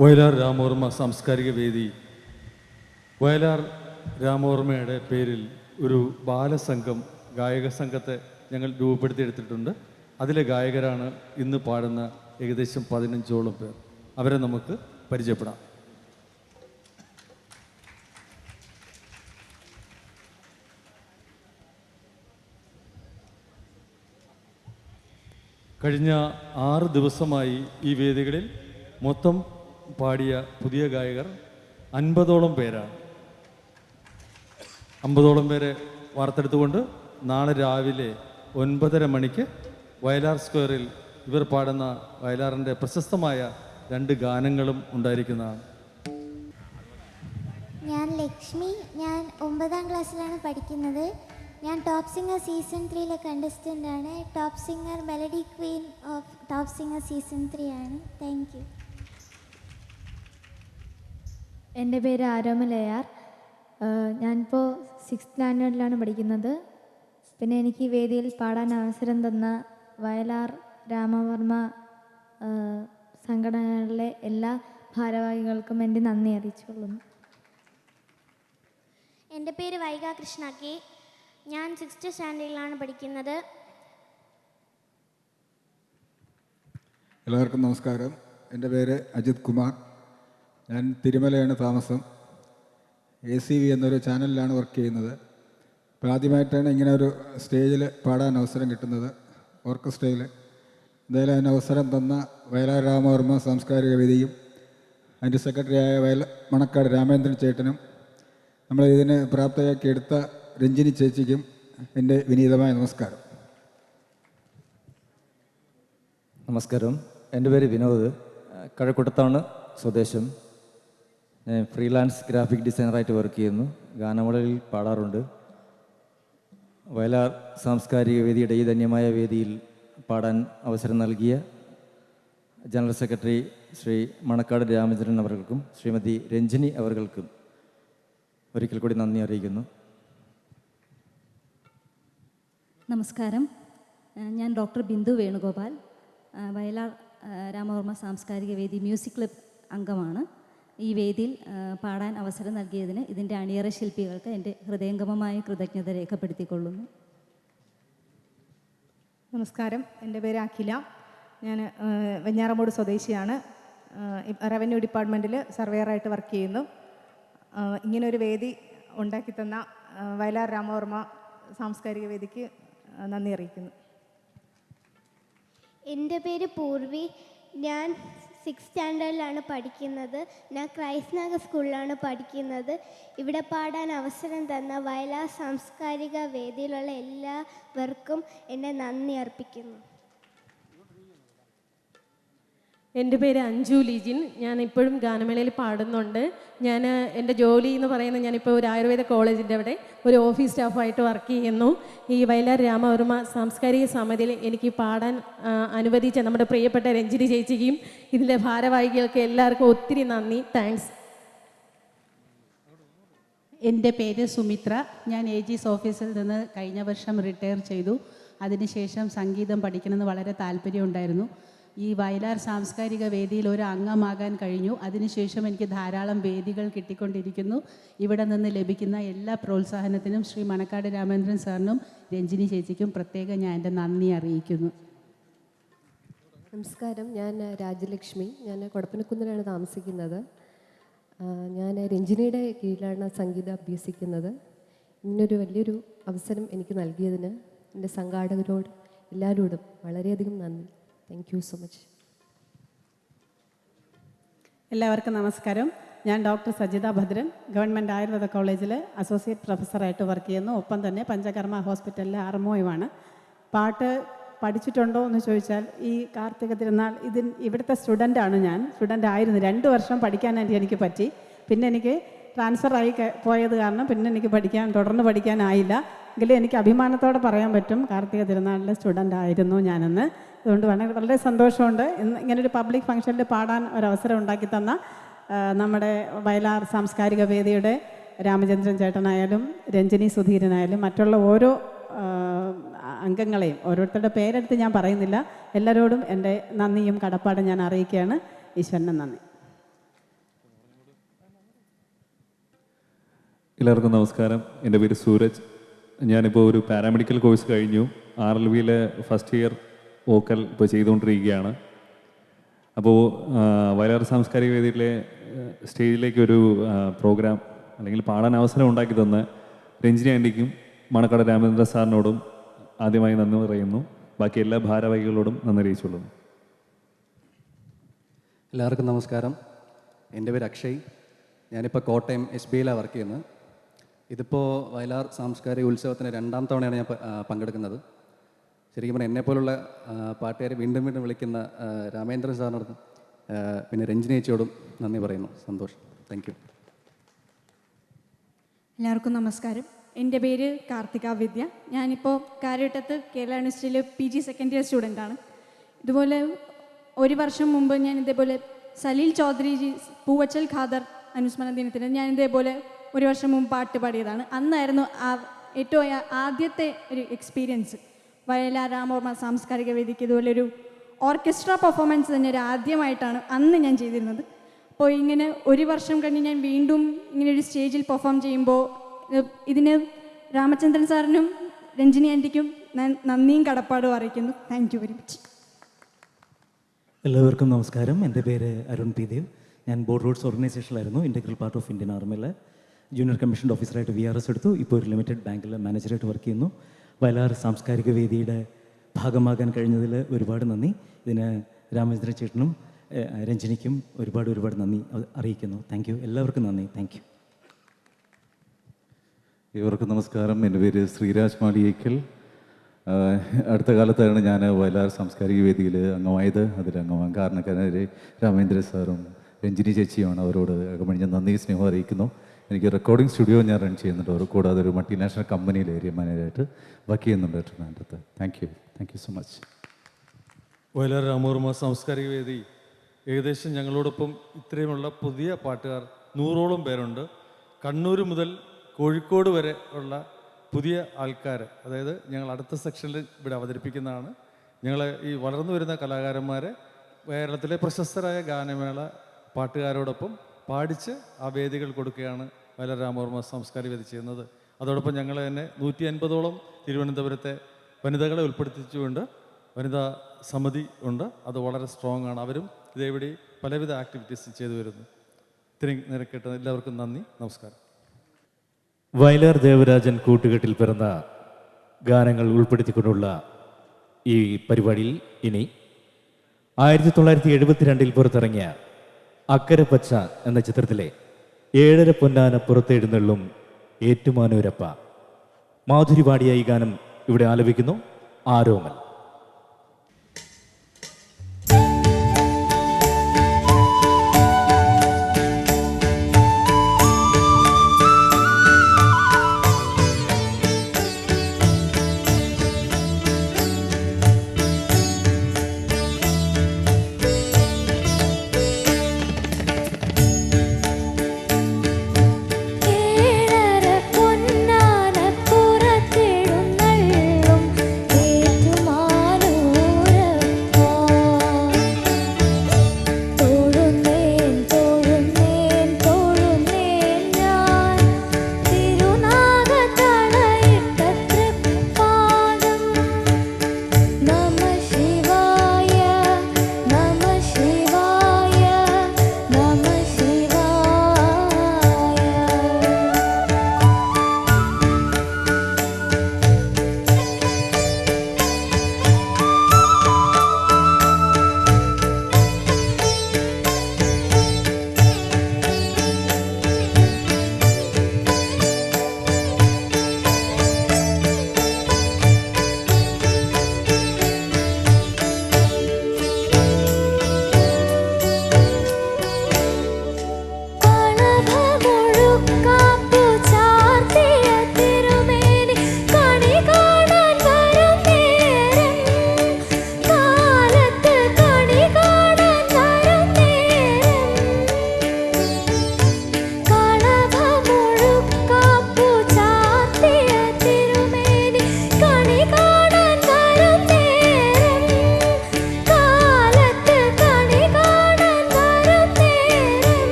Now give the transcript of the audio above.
വയലാർ രാമോർമ്മ സാംസ്കാരിക വേദി. വയലാർ രാമോർമ്മയുടെ പേരിൽ ഒരു ബാലസംഘം ഗായക സംഘത്തെ ഞങ്ങൾ രൂപപ്പെടുത്തിയെടുത്തിട്ടുണ്ട്. അതിലെ ഗായകരാണ് ഇന്ന് പാടുന്ന ഏകദേശം പതിനഞ്ചോളം പേർ. അവരെ നമുക്ക് പരിചയപ്പെടാം. കഴിഞ്ഞ ആറ് ദിവസമായി ഈ വേദികളിൽ മൊത്തം പാടിയ പുതിയ ഗായകർ അൻപതോളം പേരാണ്. അമ്പതോളം പേരെ വാർത്തെടുത്തുകൊണ്ട് നാളെ രാവിലെ ഒൻപതര മണിക്ക് വയലാർ സ്ക്വയറിൽ ഇവർ പാടുന്ന വയലാറിന്റെ പ്രശസ്തമായ രണ്ട് ഗാനങ്ങളും ഉണ്ടായിരിക്കുന്നതാണ്. ഞാൻ ലക്ഷ്മി ഞാൻ ഒമ്പതാം ക്ലാസ്സിലാണ് പഠിക്കുന്നത്. ഞാൻ ടോപ്പ് സിംഗർ സീസൺ ത്രീയിലെ കണ്ടസ്റ്റന്റ് ആണ്. Top singer melody queen of top singer season three ആണ്. Thank you. എന്റെ പേര് ആരോമലയാർ ഞാനിപ്പോൾ സിക്സ് സ്റ്റാൻഡേർഡിലാണ് പഠിക്കുന്നത്. പിന്നെ എനിക്ക് ഈ വേദിയിൽ പാടാൻ അവസരം തന്ന വയലാർ രാമവർമ്മ സംഘടനകളിലെ എല്ലാ ഭാരവാഹികൾക്കും എന്റെ നന്ദി അറിയിച്ചുകൊള്ളുന്നു. എന്റെ പേര് വൈഗ കൃഷ്ണ കെ. ഞാൻ സിക്സ്ത് സ്റ്റാൻഡേർഡിലാണ് പഠിക്കുന്നത്. എല്ലാവർക്കും നമസ്കാരം. എന്റെ പേര് അജിത് കുമാർ. ഞാൻ തിരുമലയാണ് താമസം. എ സി വി എന്നൊരു ചാനലിലാണ് വർക്ക് ചെയ്യുന്നത്. അപ്പോൾ ആദ്യമായിട്ടാണ് ഇങ്ങനെ ഒരു സ്റ്റേജിൽ പാടാൻ അവസരം കിട്ടുന്നത് ഓർക്കസ്ട്രയിൽ എന്തായാലും അതിന് അവസരം തന്ന വയലാർ രാമവർമ്മ സാംസ്കാരിക വേദിയും അതിന്റെ സെക്രട്ടറിയായ വയൽ മണക്കാട് രാമേന്ദ്രൻ ചേട്ടനും നമ്മൾ ഇതിന് പ്രാപ്തയാക്കി എടുത്ത രഞ്ജിനി ചേച്ചിക്കും എന്റെ വിനീതമായ നമസ്കാരം. നമസ്കാരം. എന്റെ പേര് വിനോദ്. കഴക്കൂട്ടത്താണ് സ്വദേശം. ഞാൻ ഫ്രീലാൻസ് ഗ്രാഫിക് ഡിസൈനറായിട്ട് വർക്ക് ചെയ്യുന്നു. ഗാനമേളയിൽ പാടാറുണ്ട്. വയലാർ സാംസ്കാരിക വേദിയുടെ ഈ ധന്യമായ വേദിയിൽ പാടാൻ അവസരം നൽകിയ ജനറൽ സെക്രട്ടറി ശ്രീ മണക്കാട് രാമചന്ദ്രൻ അവർക്കും ശ്രീമതി രഞ്ജിനി അവർക്കും ഒരിക്കൽ കൂടി നന്ദി അറിയിക്കുന്നു. നമസ്കാരം. ഞാൻ ഡോക്ടർ ബിന്ദു വേണുഗോപാൽ. വയലാർ രാമവർമ്മ സാംസ്കാരിക വേദി മ്യൂസിക് ക്ലബ് അംഗമാണ്. ഈ വേദിയിൽ പാടാൻ അവസരം നൽകിയതിന് ഇതിന്റെ അണിയറ ശില്പികൾക്ക് എന്റെ ഹൃദയംഗമമായ കൃതജ്ഞത രേഖപ്പെടുത്തിക്കൊള്ളുന്നു. നമസ്കാരം. എന്റെ പേര് അഖില. ഞാൻ വെഞ്ഞാറമൂട് സ്വദേശിയാണ്. റവന്യൂ ഡിപ്പാർട്ട്മെന്റിൽ സർവേയറായിട്ട് വർക്ക് ചെയ്യുന്നു. ഇങ്ങനൊരു വേദി ഉണ്ടാക്കി തന്ന വയലാർ രാമവർമ്മ സാംസ്കാരിക വേദിക്ക് നന്ദി അറിയിക്കുന്നു. എന്റെ പേര് പൂർവി. ഞാൻ സിക്സ് സ്റ്റാൻഡേർഡിലാണ് പഠിക്കുന്നത്. ഞാൻ ക്രൈസ്റ്റ് നഗർ സ്കൂളിലാണ് പഠിക്കുന്നത്. ഇവിടെ പാടാൻ അവസരം തന്ന വയലാർ സാംസ്കാരിക വേദിയിലുള്ള എല്ലാവർക്കും എന്റെ നന്ദി അർപ്പിക്കുന്നു. എന്റെ പേര് അഞ്ജു ലിജിൻ. ഞാൻ ഇപ്പോഴും ഗാനമേളയിൽ പാടുന്നുണ്ട്. ഞാൻ എന്റെ ജോലി എന്ന് പറയുന്നത് ഞാനിപ്പോൾ ഒരു ആയുർവേദ കോളേജിന്റെ അവിടെ ഒരു ഓഫീസ് സ്റ്റാഫായിട്ട് വർക്ക് ചെയ്യുന്നു. ഈ വയലാർ രാമവർമ്മ സാംസ്കാരിക സമിതിയിൽ എനിക്ക് പാടാൻ അനുവദിച്ച നമ്മുടെ പ്രിയപ്പെട്ട രഞ്ജിനി ചേച്ചിക്കും ഇതിന്റെ ഭാരവാഹികൾക്ക് എല്ലാവർക്കും ഒത്തിരി നന്ദി. താങ്ക്സ്. എന്റെ പേര് സുമിത്ര. ഞാൻ എ ജിസ് ഓഫീസിൽ നിന്ന് കഴിഞ്ഞ വർഷം റിട്ടയർ ചെയ്തു. അതിനുശേഷം സംഗീതം പഠിക്കണമെന്ന് വളരെ താല്പര്യമുണ്ടായിരുന്നു. ഈ വയലാർ സാംസ്കാരിക വേദിയിൽ ഒരു അംഗമാകാൻ കഴിഞ്ഞു. അതിനുശേഷം എനിക്ക് ധാരാളം വേദികൾ കിട്ടിക്കൊണ്ടിരിക്കുന്നു. ഇവിടെ നിന്ന് ലഭിക്കുന്ന എല്ലാ പ്രോത്സാഹനത്തിനും ശ്രീ മണക്കാട് രാമേന്ദ്രൻ സാറിനും രഞ്ജിനി ചേച്ചിക്കും പ്രത്യേകം ഞാൻ എന്റെ നന്ദി അറിയിക്കുന്നു. നമസ്കാരം. ഞാൻ രാജലക്ഷ്മി. ഞാൻ കൊടപ്പനക്കുന്നിലാണ് താമസിക്കുന്നത്. ഞാൻ രഞ്ജിനിയുടെ കീഴിലാണ് സംഗീതം അഭ്യസിക്കുന്നത്. ഇങ്ങനൊരു വലിയൊരു അവസരം എനിക്ക് നൽകിയതിന് എന്റെ സംഘാടകരോട് എല്ലാവരോടും വളരെയധികം നന്ദി. താങ്ക് യു സോ മച്ച് എല്ലാവർക്കും നമസ്കാരം. ഞാൻ ഡോക്ടർ സജിത ഭദ്രൻ ഗവൺമെന്റ് ആയുർവേദ കോളേജിൽ അസോസിയേറ്റ് പ്രൊഫസറായിട്ട് വർക്ക് ചെയ്യുന്നു. ഒപ്പം തന്നെ പഞ്ചകർമ്മ ഹോസ്പിറ്റലിലെ ആർമോയുമാണ്. പാട്ട് പഠിച്ചിട്ടുണ്ടോ എന്ന് ചോദിച്ചാൽ ഈ കാർത്തിക തിരുനാൾ ഇതിൻ ഇവിടുത്തെ സ്റ്റുഡന്റാണ് ഞാൻ. സ്റ്റുഡന്റ് ആയിരുന്നു രണ്ട് വർഷം പഠിക്കാനായിട്ട് എനിക്ക് പറ്റി. പിന്നെ എനിക്ക് ക- പോയത് കാരണം പിന്നെ എനിക്ക് പഠിക്കാൻ തുടർന്ന് പഠിക്കാനായില്ല. എങ്കിലും എനിക്ക് അഭിമാനത്തോടെ പറയാൻ പറ്റും കാർത്തിക തിരുനാളിലെ സ്റ്റുഡന്റ് ആയിരുന്നു ഞാനെന്ന്. അതുകൊണ്ട് വളരെ സന്തോഷമുണ്ട്. ഇന്ന് ഇങ്ങനൊരു പബ്ലിക് ഫംഗ്ഷനിൽ പാടാൻ ഒരവസരം ഉണ്ടാക്കി തന്ന നമ്മുടെ വയലാർ സാംസ്കാരിക വേദിയുടെ രാമചന്ദ്രൻ ചേട്ടനായാലും രഞ്ജിനി സുധീരനായാലും മറ്റുള്ള ഓരോ അംഗങ്ങളെയും ഓരോരുത്തരുടെ പേരെടുത്ത് ഞാൻ പറയുന്നില്ല. എല്ലാവരോടും എന്റെ നന്ദിയും കടപ്പാടും ഞാൻ അറിയിക്കുകയാണ്. ഈശ്വരന് നന്ദി. എല്ലാവർക്കും നമസ്കാരം. എന്റെ പേര് സൂരജ്. ഞാനിപ്പോൾ ഒരു പാരാമെഡിക്കൽ കോഴ്സ് കഴിഞ്ഞു. ആർ എൽ വിയിലെ ഫസ്റ്റ് ഇയർ വോക്കൽ ഇപ്പോൾ ചെയ്തുകൊണ്ടിരിക്കുകയാണ്. അപ്പോൾ വയലാർ സാംസ്കാരിക വേദിയിലെ സ്റ്റേജിലേക്ക് ഒരു പ്രോഗ്രാം അല്ലെങ്കിൽ പാടാൻ അവസരം ഉണ്ടാക്കി തന്ന രഞ്ജിനി ആന്റിക്കും മണക്കട രാമചന്ദ്ര സാറിനോടും ആദ്യമായി നന്ദി പറയുന്നു. ബാക്കി എല്ലാ ഭാരവാഹികളോടും നന്ദി അറിയിച്ചുകൊള്ളുന്നു. എല്ലാവർക്കും നമസ്കാരം. എന്റെ പേര് അക്ഷയ്. ഞാനിപ്പോൾ കോട്ടയം എസ് ബി ഐയിലാണ് വർക്ക് ചെയ്യുന്നത്. ഇതിപ്പോൾ വയലാർ സാംസ്കാരിക ഉത്സവത്തിന് രണ്ടാം തവണയാണ് ഞാൻ പങ്കെടുക്കുന്നത്. ശരിക്കും പറഞ്ഞാൽ എന്നെപ്പോലുള്ള പാട്ടുകാരെ വീണ്ടും വീണ്ടും വിളിക്കുന്ന രാമേന്ദ്രൻ സാറിനോടും പിന്നെ രഞ്ജിനേച്ചിയോടും നന്ദി പറയുന്നു. സന്തോഷം. Thank you. എല്ലാവർക്കും നമസ്കാരം. എന്റെ പേര് കാർത്തിക വിദ്യ. ഞാനിപ്പോൾ കാര്യവട്ടത്ത് കേരള യൂണിവേഴ്സിറ്റിയിൽ P G second year student ആണ്. ഇതുപോലെ ഒരു വർഷം മുമ്പ് ഞാൻ ഇതേപോലെ സലീൽ ചൗധരിജി പൂവച്ചൽ ഖാദർ അനുസ്മരണ ദിനത്തിന് ഞാൻ ഇതേപോലെ ഒരു വർഷം മുമ്പ് പാട്ട് പാടിയതാണ്. അന്നായിരുന്നു ആ ഏറ്റവും ആദ്യത്തെ ഒരു എക്സ്പീരിയൻസ് വയലാർ രാമവർമ്മ സാംസ്കാരിക വേദിക്ക് ഇതുപോലെ ഒരു ഓർക്കസ്ട്ര പെർഫോമൻസ് തന്നെ ഒരു ആദ്യമായിട്ടാണ് അന്ന് ഞാൻ ചെയ്തിരുന്നത്. അപ്പോൾ ഇങ്ങനെ ഒരു വർഷം കഴിഞ്ഞ് ഞാൻ വീണ്ടും ഇങ്ങനെ ഒരു സ്റ്റേജിൽ പെർഫോം ചെയ്യുമ്പോൾ ഇതിന് രാമചന്ദ്രൻ സാറിനും രഞ്ജിനി ആന്റിക്കും ഞാൻ നന്ദിയും കടപ്പാടും അറിയിക്കുന്നു. താങ്ക് യു വെരി മച്ച് എല്ലാവർക്കും നമസ്കാരം. എന്റെ പേര് അരുൺ പി ദേവ്. ഞാൻ ബോർഡ് റോഡ്സ് ഓർഗനൈസേഷനിലായിരുന്നു. ഇന്റഗ്രൽ പാർട്ട് ഓഫ് ഇന്ത്യൻ ആർമിയിലെ ജൂനിയർ കമ്മീഷൻ ഓഫീസറായിട്ട് വി ആർ എസ് എടുത്തു. ഇപ്പോൾ ഒരു ലിമിറ്റഡ് ബാങ്കിൽ മാനേജറായിട്ട് വർക്ക് ചെയ്യുന്നു. വയലാർ സാംസ്കാരിക വേദിയുടെ ഭാഗമാകാൻ കഴിഞ്ഞതിൽ ഒരുപാട് നന്ദി. ഇതിന് രാമചന്ദ്ര ചേട്ടനും രഞ്ജനിക്കും ഒരുപാട് ഒരുപാട് നന്ദി അറിയിക്കുന്നു. താങ്ക് എല്ലാവർക്കും നന്ദി. താങ്ക് ഇവർക്ക് നമസ്കാരം. എന്റെ പേര് ശ്രീരാജ് മാളിയേക്കൽ അടുത്ത കാലത്താണ് ഞാൻ വയലാർ സാംസ്കാരിക വേദിയിൽ അംഗമായത്. അതിൽ അംഗമാകാൻ കാരണക്കാരെ രാമേന്ദ്ര സാറും രഞ്ജിനി ചേച്ചിയുമാണ് അവരോട് അകമഴിഞ്ഞ നന്ദി സ്നേഹം അറിയിക്കുന്നു. എനിക്ക് റെക്കോർഡിംഗ് സ്റ്റുഡിയോ ഞാൻ റൺ ചെയ്യുന്നുണ്ട്. കൂടാതെ ഒരു മൾട്ടിനാഷണൽ കമ്പനിയിൽ ഏരിയ മാനേജറായിട്ട് വർക്ക് ചെയ്യുന്നുണ്ട് ട്രിവാൻഡ്രത്ത് thank you thank you so much Vayalar Ramavarma സാംസ്കാരിക വേദി. ഏകദേശം ഞങ്ങളോടൊപ്പം ഇത്രയുമുള്ള പുതിയ പാട്ടുകാർ നൂറോളം പേരുണ്ട്. കണ്ണൂർ മുതൽ കോഴിക്കോട് വരെ ഉള്ള പുതിയ ആൾക്കാർ അതായത് ഞങ്ങൾ അടുത്ത സെക്ഷനിൽ ഇവിടെ അവതരിപ്പിക്കുന്നതാണ്. ഞങ്ങൾ ഈ വളർന്നു വരുന്ന കലാകാരന്മാരെ കേരളത്തിലെ പ്രശസ്തരായ ഗാനമേള പാട്ടുകാരോടൊപ്പം പാടിച്ച് ആ വേദികൾ കൊടുക്കുകയാണ് വയലരാമവർമ്മ രാമവർമ്മ സാംസ്കാരിക വേദി ചെയ്യുന്നത്. അതോടൊപ്പം ഞങ്ങൾ തന്നെ നൂറ്റി അൻപതോളം തിരുവനന്തപുരത്തെ വനിതകളെ ഉൾപ്പെടുത്തിച്ചുകൊണ്ട് വനിതാ സമിതി ഉണ്ട്. അത് വളരെ സ്ട്രോങ് ആണ്. അവരും ഇതേവിടെ പലവിധ ആക്ടിവിറ്റീസ് ചെയ്തു വരുന്നു. ഇത്രയും നിരക്കിട്ട് എല്ലാവർക്കും നന്ദി. നമസ്കാരം. വയലാർ ദേവരാജൻ കൂട്ടുകെട്ടിൽ പിറന്ന ഗാനങ്ങൾ ഉൾപ്പെടുത്തിക്കൊണ്ടുള്ള ഈ പരിപാടിയിൽ ഇനി ആയിരത്തി തൊള്ളായിരത്തി എഴുപത്തിരണ്ടിൽ പുറത്തിറങ്ങിയ അക്കരെ പച്ച എന്ന ചിത്രത്തിലെ ഏഴര പൊന്നാന പുറത്തെഴുന്നള്ളും ഏറ്റുമാനൂരപ്പ. മാധുരി പാടിയ ഈ ഗാനം ഇവിടെ ആലപിക്കുന്നു. ആരോമൽ.